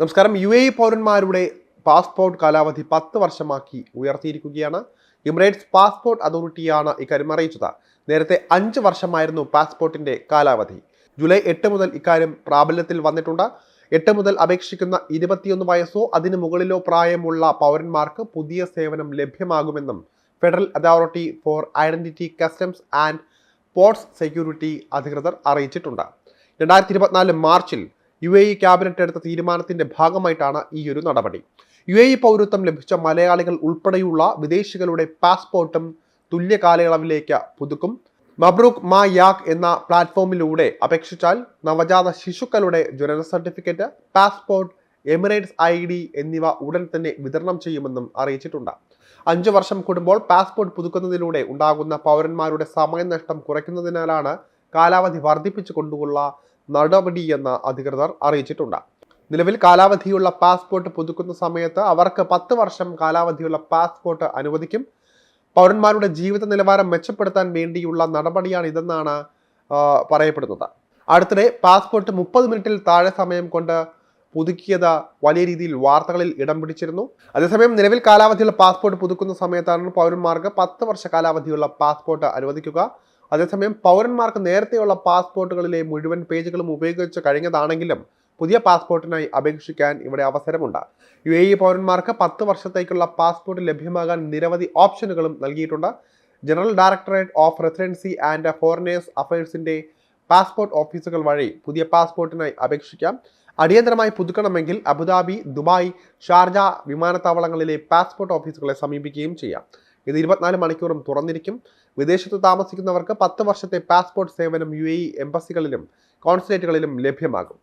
നമസ്കാരം. U A പൗരന്മാരുടെ passport കാലാവധി പത്ത് വർഷമാക്കി ഉയർത്തിയിരിക്കുകയാണ്. എമിറേറ്റ്സ് പാസ്പോർട്ട് അതോറിറ്റിയാണ് ഇക്കാര്യം അറിയിച്ചത്. നേരത്തെ അഞ്ച് വർഷമായിരുന്നു പാസ്പോർട്ടിന്റെ കാലാവധി. ജൂലൈ എട്ട് മുതൽ ഇക്കാര്യം പ്രാബല്യത്തിൽ വന്നിട്ടുണ്ട്. എട്ട് മുതൽ അപേക്ഷിക്കുന്ന ഇരുപത്തിയൊന്ന് വയസ്സോ അതിനു മുകളിലോ പ്രായമുള്ള പൗരന്മാർക്ക് പുതിയ സേവനം ലഭ്യമാകുമെന്നും federal authority for identity customs and ports security അധികൃതർ അറിയിച്ചിട്ടുണ്ട്. രണ്ടായിരത്തി ഇരുപത്തിനാല് മാർച്ചിൽ യു എ ഇ ക്യാബിനറ്റ് എടുത്ത തീരുമാനത്തിന്റെ ഭാഗമായിട്ടാണ് ഈ ഒരു നടപടി. യു എ ഇ പൗരത്വം ലഭിച്ച മലയാളികൾ ഉൾപ്പെടെയുള്ള വിദേശികളുടെ പാസ്പോർട്ടും തുല്യ കാലയളവിലേക്ക് പുതുക്കും. മബ്രൂക്ക് മാ യാക് എന്ന പ്ലാറ്റ്ഫോമിലൂടെ അപേക്ഷിച്ചാൽ നവജാത ശിശുക്കളുടെ ജനന certificate passport Emirates I D എന്നിവ ഉടൻ തന്നെ വിതരണം ചെയ്യുമെന്നും അറിയിച്ചിട്ടുണ്ട്. അഞ്ചു വർഷം കൂടുമ്പോൾ പാസ്പോർട്ട് പുതുക്കുന്നതിലൂടെ ഉണ്ടാകുന്ന പൗരന്മാരുടെ സമയനഷ്ടം കുറയ്ക്കുന്നതിനാലാണ് കാലാവധി വർദ്ധിപ്പിച്ചു കൊണ്ടുള്ള നടപടിയെന്ന് അധികൃതർ അറിയിച്ചിട്ടുണ്ട്. നിലവിൽ കാലാവധിയുള്ള പാസ്പോർട്ട് പുതുക്കുന്ന സമയത്ത് അവർക്ക് പത്ത് വർഷം കാലാവധിയുള്ള പാസ്പോർട്ട് അനുവദിക്കും. പൗരന്മാരുടെ ജീവിത നിലവാരം മെച്ചപ്പെടുത്താൻ വേണ്ടിയുള്ള നടപടിയാണ് ഇതെന്നാണ് പറയപ്പെടുന്നത്. അടുത്തിടെ പാസ്പോർട്ട് മുപ്പത് മിനിറ്റിൽ താഴെ സമയം കൊണ്ട് പുതുക്കിയത് വലിയ രീതിയിൽ വാർത്തകളിൽ ഇടം പിടിച്ചിരുന്നു. അതേസമയം നിലവിൽ കാലാവധിയുള്ള പാസ്പോർട്ട് പുതുക്കുന്ന സമയത്താണ് പൗരന്മാർക്ക് പത്ത് വർഷ കാലാവധിയുള്ള പാസ്പോർട്ട് അനുവദിക്കുക. അതേസമയം പൗരന്മാർക്ക് നേരത്തെയുള്ള പാസ്പോർട്ടുകളിലെ മുഴുവൻ പേജുകളും ഉപയോഗിച്ച് കഴിഞ്ഞതാണെങ്കിലും പുതിയ പാസ്പോർട്ടിനായി അപേക്ഷിക്കാൻ ഇവിടെ അവസരമുണ്ട്. യു എ ഇ പൗരന്മാർക്ക് പത്ത് വർഷത്തേക്കുള്ള പാസ്പോർട്ട് ലഭ്യമാകാൻ നിരവധി ഓപ്ഷനുകളും നൽകിയിട്ടുണ്ട്. General directorate of residency and foreigners അഫയേഴ്സിന്റെ passport ഓഫീസുകൾ വഴി പുതിയ പാസ്പോർട്ടിനായി അപേക്ഷിക്കാം. അടിയന്തരമായി പുതുക്കണമെങ്കിൽ അബുദാബി ദുബായ് ഷാർജ വിമാനത്താവളങ്ങളിലെ പാസ്പോർട്ട് ഓഫീസുകളെ സമീപിക്കുകയും ചെയ്യാം. ഇത് ഇരുപത്തിനാല് മണിക്കൂറും തുറന്നിരിക്കും. വിദേശത്ത് താമസിക്കുന്നവർക്ക് പത്ത് വർഷത്തെ പാസ്പോർട്ട് സേവനം യു എംബസികളിലും കോൺസുലേറ്റുകളിലും ലഭ്യമാകും.